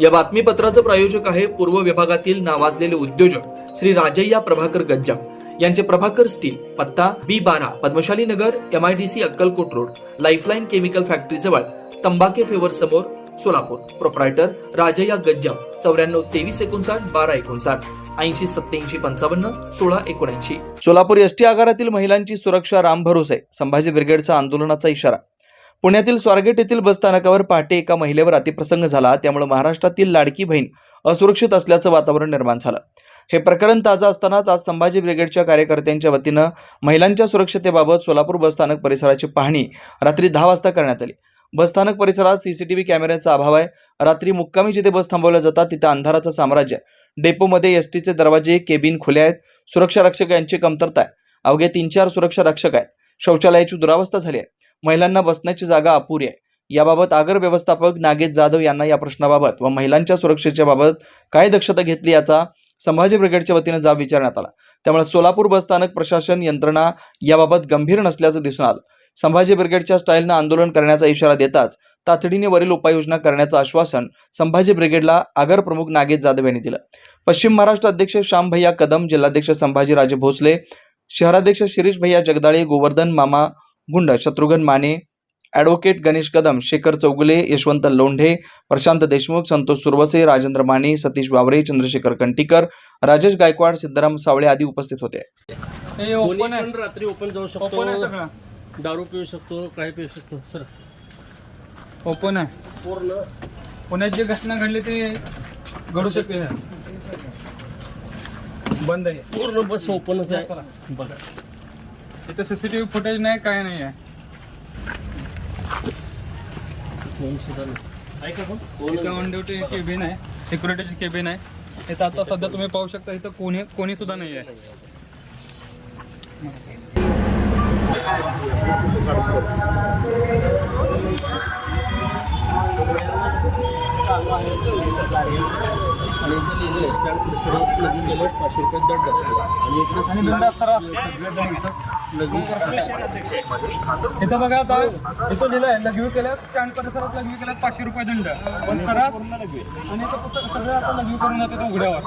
या बातमीपत्राचं प्रायोजक आहे पूर्व विभागातील नावाजलेले उद्योजक श्री राजय्या प्रभाकर गज्जा यांचे प्रभाकर स्टील पत्ता बी बारा Padmashali Nagar M I D C Akkalkot road lifeline chemical factory जवळ तंबाके फेवर समोर सोलापूर. प्रोप्रायटर राजय्या गज्जा चौऱ्याण्णव तेवीस एकोणसाठ बारा एकोणसाठ ऐंशी सत्याऐंशी पंचावन्न सोळा एकोणऐंशी. सोलापूर एसटी आगारातील महिलांची सुरक्षा राम भरोसे संभाजी ब्रिगेडचा आंदोलनाचा इशारा. पुण्यातील स्वारगेट येथील बसस्थानकावर पहाटे एका महिलेवर अतिप्रसंग झाला. त्यामुळे महाराष्ट्रातील लाडकी बहीण असुरक्षित असल्याचं वातावरण निर्माण झालं. हे प्रकरण ताजं असतानाच आज संभाजी ब्रिगेडच्या कार्यकर्त्यांच्या वतीनं महिलांच्या सुरक्षतेबाबत सोलापूर बसस्थानक परिसराची पाहणी रात्री दहा वाजता करण्यात आली. बसस्थानक परिसरात सीसीटीव्ही कॅमेऱ्याचा अभाव आहे. रात्री मुक्कामी जिथे बस थांबवल्या जातात तिथे अंधाराचं साम्राज्य आहे. डेपोमध्ये एस टीचे दरवाजे केबिन खुले आहेत. सुरक्षा रक्षक यांची कमतरता आहे. अवघे तीन चार सुरक्षा रक्षक आहेत. शौचालयाची दुरावस्था झाली आहे. महिलांना बसण्याची जागा अपुरी आहे. याबाबत आगर व्यवस्थापक नागेश जाधव यांना या प्रश्नाबाबत व महिलांच्या सुरक्षेच्या बाबत काय दक्षता घेतली याचा संभाजी ब्रिगेडच्या वतीनं जाब विचारण्यात आला. त्यामुळे सोलापूर बसस्थानक प्रशासन यंत्रणा याबाबत गंभीर नसल्याचं दिसून आलं. संभाजी ब्रिगेडच्या स्टाईलनं आंदोलन करण्याचा इशारा देताच तातडीने वरील उपाययोजना करण्याचं आश्वासन संभाजी ब्रिगेडला आगर प्रमुख नागेश जाधव यांनी दिलं. पश्चिम महाराष्ट्र अध्यक्ष श्याम भैया कदम जिल्हाध्यक्ष संभाजीराजे भोसले शहराध्यक्ष शिरीष भैया जगदाळे गोवर्धन मामा गुंड शत्रुघ्न माने ॲडव्होकेट गणेश कदम शेखर चौगुले यशवंत लोंढे प्रशांत देशमुख संतोष सुरवसे राजेंद्र माने सतीश वावरे चंद्रशेखर कंटीकर राजेश गायकवाड सिद्धराम सावळे आदी उपस्थित होते. हे रात्री ओपन जाऊ शकतो. सगळं. दारू पिऊ शकतो काही पिऊ शकतो सर. ओपन आहे. पूर्ण. पुण्यात जी घटना घडली ते घडू शकते. बंद आहे. पूर्ण बस ओपनच आहे. बघा इथं सीसीटीव्ही फुटेज नाही काय नाही आहे. ऑन ड्युटी केबिन आहे सिक्युरिटीची केबिन आहे. इथं आता सध्या तुम्ही पाहू शकता इथं कोणी कोणी सुद्धा नाही आहे. आणि इथं बघा आता इथं लिहिलंय लघवी केल्यात स्टँड परिसरात लघवी केल्यात पाचशे रुपये दंड. पण सरात आणि इथं सगळे आता लघवी करून जातात उघड्यावर.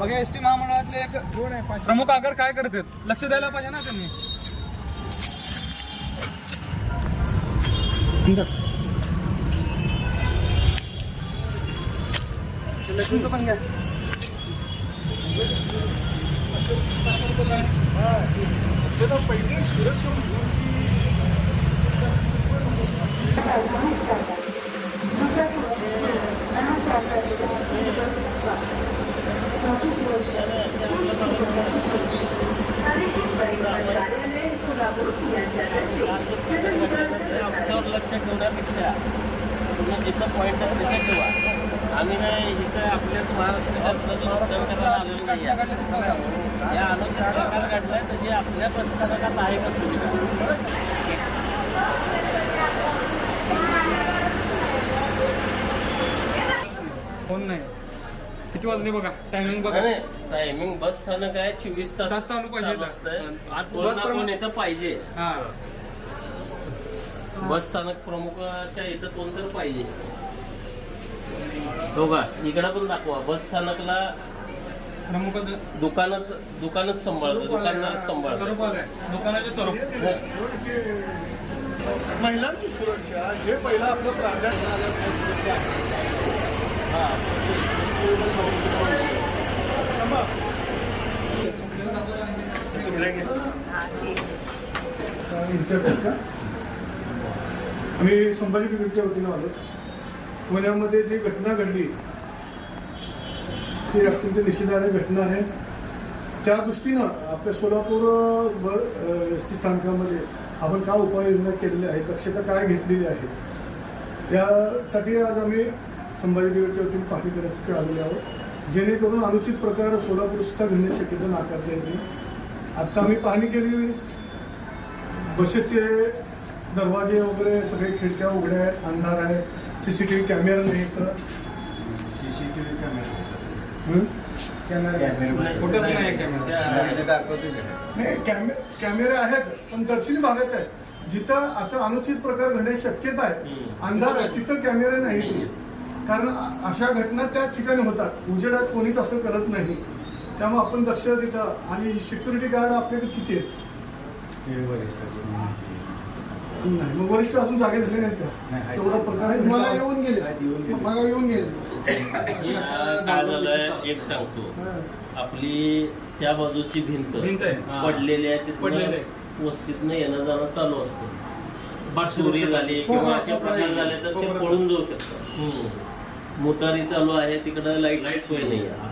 मग एस टी महामंडळातले एक प्रमुख आगार काय करतात? लक्ष द्यायला पाहिजे ना त्यांनी. पण घ्या आमच्यावर लक्ष ठेवण्यापेक्षा तुम्ही जिथं पॉईंट आहे तिथे ठेवा. आम्ही नाही इथं आपल्याच करायला आलेलो नाही. या आलोचना प्रकार घडलाय तर जे आपल्या प्रस्थानकात आहे का सुविधा? फोन नाही. किती वाजले बघा? टायमिंग बघा. नाही टायमिंग बस स्थानक आहे चोवीस तास चालू पाहिजे बस कोण इथं पाहिजे. हा. बस स्थानक प्रमुखाच्या इथं कोण तर पाहिजे. हो का इकडं पण दाखवा. बस स्थानकला प्रमुख दुकानात दुकानच सांभाळतं. दुकानदार सांभाळतं. स्वरूप आलंय. दुकानाचे स्वरूप. महिलांची सुरक्षा हे पहिलं आपलं प्राधान्य थांबा. काय विचारतात का? आम्ही संभाजी ब्रिगेडच्या वतीनं आलो. पुण्यामध्ये जी घटना घडली ती अत्यंत निषेधार्ह घटना आहे. त्या दृष्टीनं आपल्या सोलापूर एस टी स्थानकामध्ये आपण काय उपाययोजना केलेल्या आहेत दक्षता काय घेतलेली आहे यासाठी आज आम्ही संभाजी ब्रिगेडच्या वतीने पाहणी करण्यासाठी आलेले आहोत. जेणेकरून अनुचित प्रकार सोलापूर सुद्धा घडण्याची शक्यता नाकारता येईल आत्ता आम्ही पाहणी केली बसेसचे दरवाजे वगैरे सगळे खिडक्या उघड्या आहेत अंधार आहेत C C T V camera नाही तर C C T V camera कुठेच नाही कॅमेरा. नाही कॅमे कॅमेरे आहेत पण दर्शनी भागात आहेत. जिथं असं अनुचित प्रकार घडण्याची शक्यता आहे अंधार आहे तिथं कॅमेरे नाही कारण अशा घटना त्याच ठिकाणी होतात. उजेडात कोणीच असं करत नाही. त्यामुळे आपण दक्ष तिथं आणि सिक्युरिटी गार्ड आपल्याकडे किती आहेत? नाही. मग वरिष्ठ अजून जागे नसले नाहीत का? तेवढा प्रकार आहे. मला येऊन गेले. मला येऊन गेले. काय झालंय? एक सांगतो. आपली त्या बाजूची भिंत भिंत आहे. पडलेली आहे पडलेली तिथनं आहे. वस्तीतनं येणं जाणं चालू असतं. चोरी झाली किंवा असे प्रकार झाले तर ते पळून जाऊ शकतात मोटारी चालू आहे तिकडं लाइट लाइट सोय नाही आहे.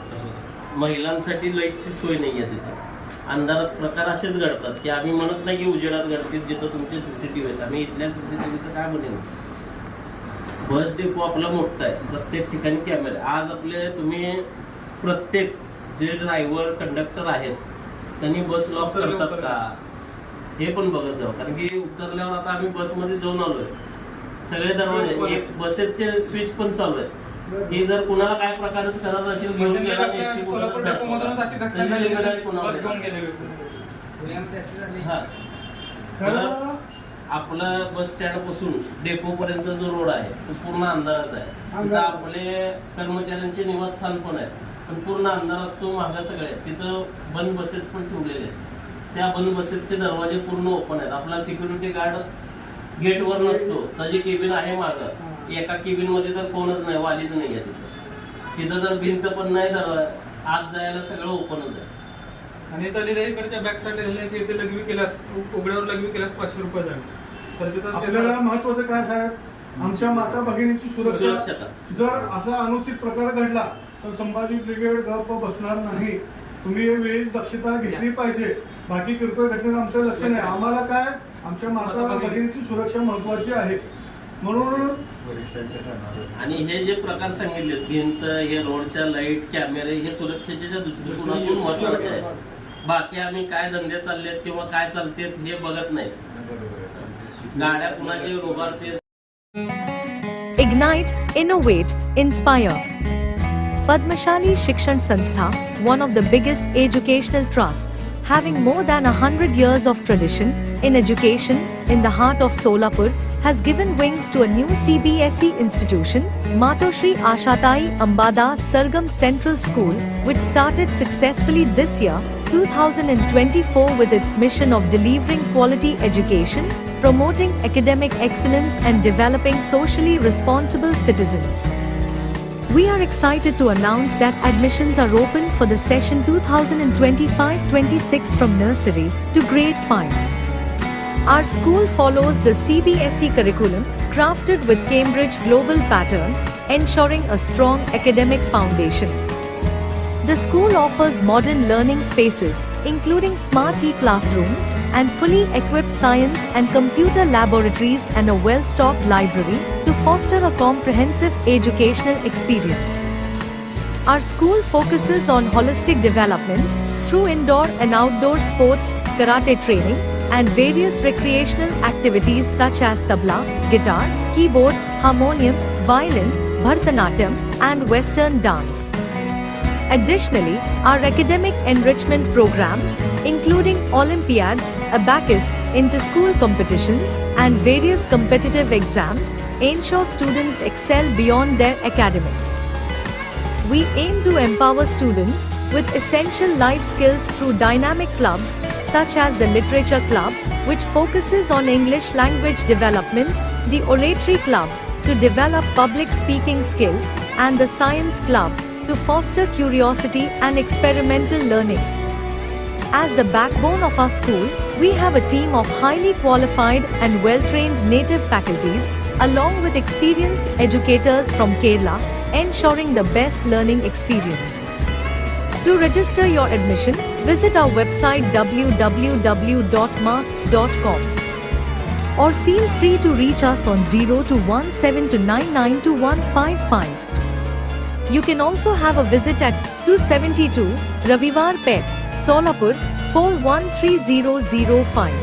महिलांसाठी लाईटची सोय नाही आहे तिथं. अंधारात प्रकार असेच घडतात की आम्ही म्हणत नाही की उजेडात घडतील जिथं तुमचे सीसीटीव्ही आहेत. आम्ही इथल्या सीसीटीव्हीचं काय बनेल बस डेपो आपला मोठा आहे. प्रत्येक ठिकाणी कॅमेरे आज आपले तुम्ही प्रत्येक जे ड्रायव्हर कंडक्टर आहेत त्यांनी बस लॉक करतात. का? हे पण बघत जाऊ कारण की उतरल्यावर आता आम्ही बसमध्ये जाऊन आलोय. सगळे दरवाजे एक बसेसचे स्विच पण चालू आहे हे जर कुणाला काय प्रकारच करत असेल घेऊन म्हणजे गेला एसटी सोलापूर कोणाला डेपोमधूनच अशी घटना. कोणावर बस घेऊन होती. हा. आपलं बस स्टँडपासून डेपो पर्यंतचा जो रोड आहे तो पूर्ण अंधाराचा आहे तिथं. आपले कर्मचाऱ्यांचे निवासस्थान पण आहे पण पूर्ण अंधार असतो मागा सगळे तिथं बंद बसेस पण ठेवलेले आहेत त्या बंद बसेसचे दरवाजे पूर्ण ओपन आहेत आपला सिक्युरिटी गार्ड गेटवर नसतो त्याची केबिन आहे मागं एका केबिनमध्ये तर कोणच नाही वालीच नाही आहे तिथं. तिथं तर भिंत पण नाही दरवाजा आत जायला सगळं ओपनच आहे. आणि इकडच्या बॅक साईड की इथे लघवी केल्यास उघड्यावर लघवी केल्यास पाचशे रुपये जाईल तर आपल्याला महत्वाचं काय साहेब? आमच्या माता भगिनीची सुरक्षा. जर असा अनुचित प्रकार घडला तर संभाजी ब्रिगेड गप बसणार नाही. तुम्ही वेळी दक्षता घेतली पाहिजे. बाकी किरकोळ घटनेत आमचं लक्ष नाही. आम्हाला काय? आमच्या माता माता भगिनीची सुरक्षा महत्वाची आहे. म्हणून आणि हे जे प्रकार सांगितले भिंत हे रोडच्या लाइट कॅमेरे हे सुरक्षेच्या दृष्टिकोनातून महत्त्वाचे आहे बाकी आम्ही काय धंदे चाललेत किंवा काय चालतेत हे बघत नाही गाड्या कुणाचे उभारते Ignite, Innovate, Inspire. Padmashali Shikshan Sanstha, one of the biggest educational trusts, having more than a hundred years of tradition in education in the heart of Solapur, has given wings to a new CBSE institution, Matoshri Ashatai Ambada Sargam Central School, which started successfully this year, 2024 with its mission of delivering quality education, promoting academic excellence and developing socially responsible citizens. We are excited to announce that admissions are open for the session 2025-26 from nursery to grade 5. Our school follows the CBSE curriculum crafted with Cambridge Global Pattern, ensuring a strong academic foundation. The school offers modern learning spaces, including smart e-classrooms and fully equipped science and computer laboratories and a well-stocked library to foster a comprehensive educational experience. Our school focuses on holistic development through indoor and outdoor sports, karate training, and various recreational activities such as tabla, guitar, keyboard, harmonium, violin, bharatanatyam, and western dance. Additionally, our academic enrichment programs, including Olympiads, abacus, inter-school competitions, and various competitive exams, ensure students excel beyond their academics. We aim to empower students with essential life skills through dynamic clubs such as the Literature Club, which focuses on English language development, the Oratory Club to develop public speaking skill, and the Science Club to foster curiosity and experimental learning. As the backbone of our school, we have a team of highly qualified and well trained native faculties, along with experienced educators from Kerala, ensuring the best learning experience. To register your admission, visit our website www.masks.com or feel free to reach us on 0 to 17 to 99 to 155. You can also have a visit at 272 Ravivar Pet, Solapur 413005.